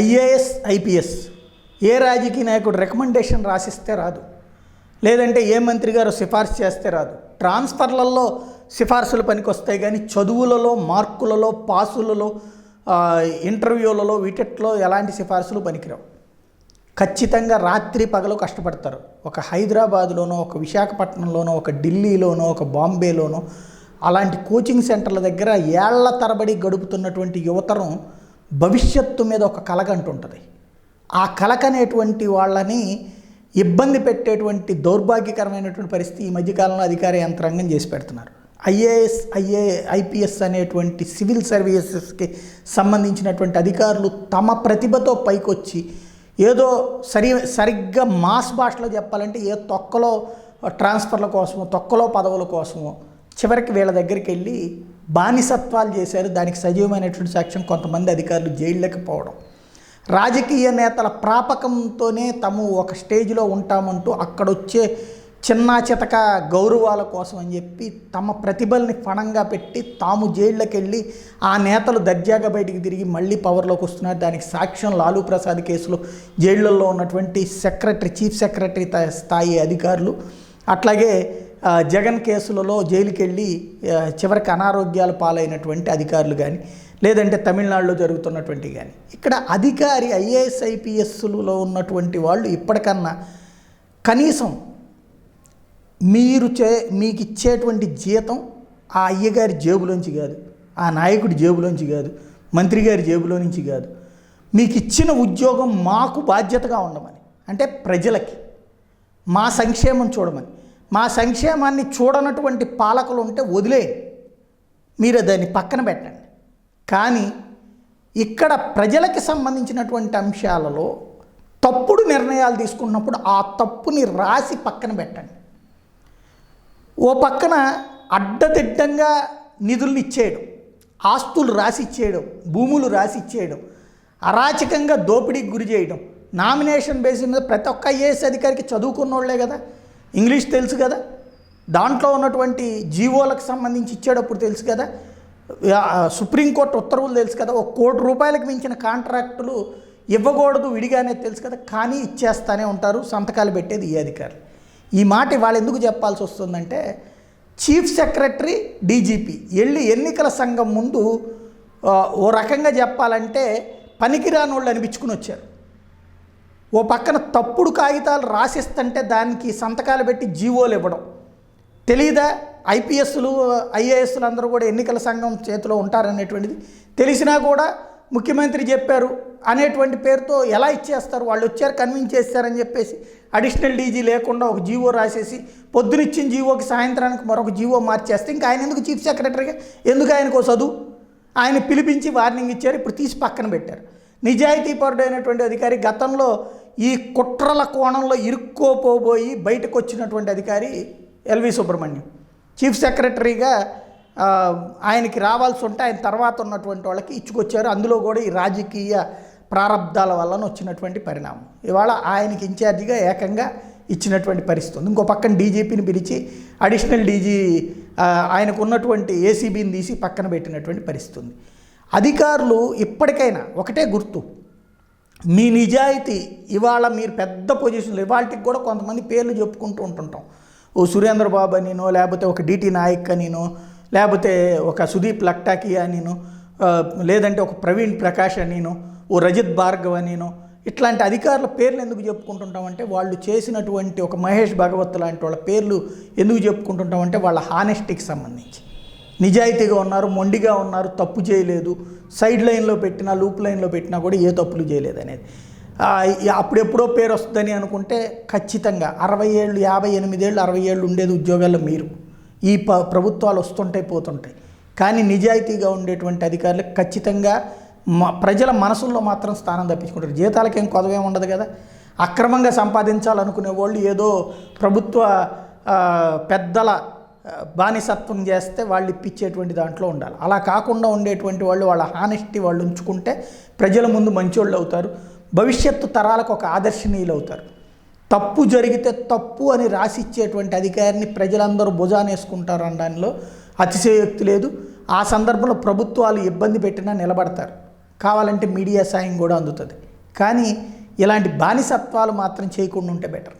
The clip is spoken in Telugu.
IAS IPS. ఏ రాజకీయ నాయకుడు రికమెండేషన్ రాసిస్తే రాదు. లేదంటే ఏ మంత్రి గారు సిఫార్సు చేస్తే రాదు. ట్రాన్స్ఫర్లలో సిఫార్సులు పనికొస్తాయి కానీ చదువులలో మార్కులలో పాసులలో ఇంటర్వ్యూలలో వీటిలో ఎలాంటి సిఫార్సులు పనికిరావు. ఖచ్చితంగా రాత్రి పగలు కష్టపడతారు. ఒక హైదరాబాద్లోనో ఒక విశాఖపట్నంలోనో ఒక ఢిల్లీలోనో ఒక బాంబేలోనో అలాంటి కోచింగ్ సెంటర్ల దగ్గర ఏళ్ళ తరబడి గడుపుతున్నటువంటి యువతరం భవిష్యత్తు మీద ఒక కలగంటుంటుంది ఆ కలకనేటువంటి వాళ్ళని ఇబ్బంది పెట్టేటువంటి దౌర్భాగ్యకరమైనటువంటి పరిస్థితి ఈ మధ్యకాలంలో అధికార యంత్రాంగం చేసి పెడుతున్నారు. ఐఏఎస్ ఐఏ ఐపీఎస్ అనేటువంటి సివిల్ సర్వీసెస్కి సంబంధించినటువంటి అధికారులు తమ ప్రతిభతో పైకొచ్చి ఏదో సరి సరిగ్గా మాస్ భాషలో చెప్పాలంటే ఏ తొక్కలో ట్రాన్స్ఫర్ల కోసమో తొక్కలో పదవుల కోసమో చివరికి వీళ్ళ దగ్గరికి వెళ్ళి బానిసత్వాలు చేశారు. దానికి సజీవమైనటువంటి సాక్ష్యం కొంతమంది అధికారులు జైళ్ళకి పోవడం. రాజకీయ నేతల ప్రాపకంతోనే తాము ఒక స్టేజ్లో ఉంటామంటూ అక్కడొచ్చే చిన్న చితక గౌరవాల కోసం అని చెప్పి తమ ప్రతిభల్ని ఫణంగా పెట్టి తాము జైళ్ళకి వెళ్ళి ఆ నేతలు దర్జాగా బయటికి తిరిగి మళ్ళీ పవర్లోకి వస్తున్నారు. దానికి సాక్ష్యం లాలూ ప్రసాద్ కేసులో జైళ్ళల్లో ఉన్నటువంటి సెక్రటరీ చీఫ్ సెక్రటరీ స్థాయి అధికారులు. అట్లాగే జగన్ కేసులలో జైలుకి వెళ్ళి చివరికి అనారోగ్యాలు పాలైనటువంటి అధికారులు కానీ లేదంటే తమిళనాడులో జరుగుతున్నటువంటి కానీ ఇక్కడ అధికారి ఐఏఎస్ ఐపీఎస్లలో ఉన్నటువంటి వాళ్ళు ఇప్పటికన్నా కనీసం మీరు చే మీకు ఇచ్చేటువంటి జీతం ఆ అయ్యగారి జేబులోంచి కాదు ఆ నాయకుడి జేబులోంచి కాదు మంత్రి గారి జేబులో నుంచి కాదు. మీకు ఇచ్చిన ఉద్యోగం మాకు బాధ్యతగా ఉండమని అంటే ప్రజలకి మా సంక్షేమం చూడమని. మా సంక్షేమాన్ని చూడనటువంటి పాలకులు ఉంటే వదిలేయండి మీరు దాన్ని పక్కన పెట్టండి. కానీ ఇక్కడ ప్రజలకి సంబంధించినటువంటి అంశాలలో తప్పుడు నిర్ణయాలు తీసుకున్నప్పుడు ఆ తప్పుని రాసి పక్కన పెట్టండి. ఓ పక్కన అడ్డదిడ్డంగా నిధుల్ని ఇచ్చేయడం ఆస్తులు రాసి ఇచ్చేయడం భూములు రాసి ఇచ్చేయడం అరాచకంగా దోపిడీకి గురి చేయడం నామినేషన్ బేసిస్ మీద ప్రతి ఒక్క ఐఏఎస్ అధికారికి చదువుకున్నోళ్ళే కదా. ఇంగ్లీష్ తెలుసు కదా. దాంట్లో ఉన్నటువంటి జీవోలకు సంబంధించి ఇచ్చేటప్పుడు తెలుసు కదా. సుప్రీంకోర్టు ఉత్తర్వులు తెలుసు కదా. ఒక కోటి రూపాయలకు మించిన కాంట్రాక్టులు ఇవ్వకూడదు విడిగానే తెలుసు కదా. కానీ ఇచ్చేస్తానే ఉంటారు. సంతకాలు పెట్టేది ఈ అధికారులు. ఈ మాట ఇవాళ ఎందుకు చెప్పాల్సి వస్తుందంటే చీఫ్ సెక్రటరీ డీజీపీ వెళ్ళి ఎన్నికల సంఘం ముందు ఓ రకంగా చెప్పాలంటే పనికిరాని వాళ్ళు అనిపించుకుని వచ్చారు. ఓ పక్కన తప్పుడు కాగితాలు రాసిస్తుంటే దానికి సంతకాలు పెట్టి జీవోలు ఇవ్వడం. తెలియదా ఐపీఎస్లు ఐఏఎస్లు అందరూ కూడా ఎన్నికల సంఘం చేతిలో ఉంటారనేటువంటిది తెలిసినా కూడా ముఖ్యమంత్రి చెప్పారు అనేటువంటి పేరుతో ఎలా ఇచ్చేస్తారు? వాళ్ళు వచ్చారు కన్విన్స్ చేస్తారని చెప్పేసి అడిషనల్ డీజీ లేకుండా ఒక జీవో రాసేసి పొద్దునిచ్చిన జీవోకి సాయంత్రానికి మరొక జీవో మార్చేస్తే ఇంకా ఆయన ఎందుకు చీఫ్ సెక్రటరీగా? ఎందుకు ఆయనకు చదువు? ఆయన పిలిపించి వార్నింగ్ ఇచ్చారు ఇప్పుడు తీసి పక్కన పెట్టారు. నిజాయితీపరుడైనటువంటి అధికారి గతంలో ఈ కుట్రల కోణంలో ఇరుక్కోపోబోయి బయటకు వచ్చినటువంటి అధికారి ఎల్వి సుబ్రహ్మణ్యం. చీఫ్ సెక్రటరీగా ఆయనకి రావాల్సి ఉంటే ఆయన తర్వాత ఉన్నటువంటి వాళ్ళకి ఇచ్చుకొచ్చారు. అందులో కూడా ఈ రాజకీయ ప్రారంధాల వలన వచ్చినటువంటి పరిణామం. ఇవాళ ఆయనకి ఇన్ఛార్జిగా ఏకంగా ఇచ్చినటువంటి పరిస్థితి ఉంది. ఇంకో పక్కన డీజీపీని పిలిచి అడిషనల్ డీజీ ఆయనకు ఉన్నటువంటి ఏసీబీని తీసి పక్కన పెట్టినటువంటి పరిస్థితి ఉంది. అధికారులు ఇప్పటికైనా ఒకటే గుర్తు. మీ నిజాయితీ ఇవాళ మీరు పెద్ద పొజిషన్లో ఇవాళకి కూడా కొంతమంది పేర్లు చెప్పుకుంటూ ఉంటుంటాం. ఓ సురేంద్ర బాబు అనినో లేకపోతే ఒక డిటి నాయక్ అనినో లేకపోతే ఒక సుదీప్ లక్టాకి అనినో లేదంటే ఒక ప్రవీణ్ ప్రకాష్ అనినో ఓ రజిత్ భార్గవ్ అనినో ఇట్లాంటి అధికారుల పేర్లు ఎందుకు చెప్పుకుంటుంటామంటే వాళ్ళు చేసినటువంటి ఒక మహేష్ భగవత్ లాంటి వాళ్ళ పేర్లు ఎందుకు చెప్పుకుంటుంటామంటే వాళ్ళ హానెస్టీకి సంబంధించి. నిజాయితీగా ఉన్నారు మొండిగా ఉన్నారు తప్పు చేయలేదు. సైడ్ లైన్లో పెట్టినా లూప్ లైన్లో పెట్టినా కూడా ఏ తప్పులు చేయలేదు అనేది. అప్పుడెప్పుడో పేరు వస్తుందని అనుకుంటే ఖచ్చితంగా అరవై ఏళ్ళు యాభై ఎనిమిదేళ్ళు అరవై ఏళ్ళు ఉండేది ఉద్యోగాల్లో మీరు. ఈ ప ప్రభుత్వాలు వస్తుంటాయి పోతుంటాయి. కానీ నిజాయితీగా ఉండేటువంటి అధికారులకు ఖచ్చితంగా మ ప్రజల మనసుల్లో మాత్రం స్థానం తప్పించుకుంటారు జీతాలకేం కొదవేం ఉండదు కదా. అక్రమంగా సంపాదించాలనుకునే వాళ్ళు ఏదో ప్రభుత్వ పెద్దల బానిసత్వం చేస్తే వాళ్ళు ఇప్పించేటువంటి దాంట్లో ఉండాలి. అలా కాకుండా ఉండేటువంటి వాళ్ళు వాళ్ళ హానెస్టీ వాళ్ళు ఉంచుకుంటే ప్రజల ముందు మంచోళ్ళు అవుతారు భవిష్యత్తు తరాలకు ఒక ఆదర్శనీయులు అవుతారు తప్పు జరిగితే తప్పు అని రాసిచ్చేటువంటి అధికారిని ప్రజలందరూ భుజానేసుకుంటారు అనడంలో అతిశయోక్తి లేదు. ఆ సందర్భంలో ప్రభుత్వాలు ఇబ్బంది పెట్టినా నిలబడతారు. కావాలంటే మీడియా సాయం కూడా అందుతుంది. కానీ ఇలాంటి బానిసత్వాలు మాత్రం చేయకుండా ఉంటే బెటర్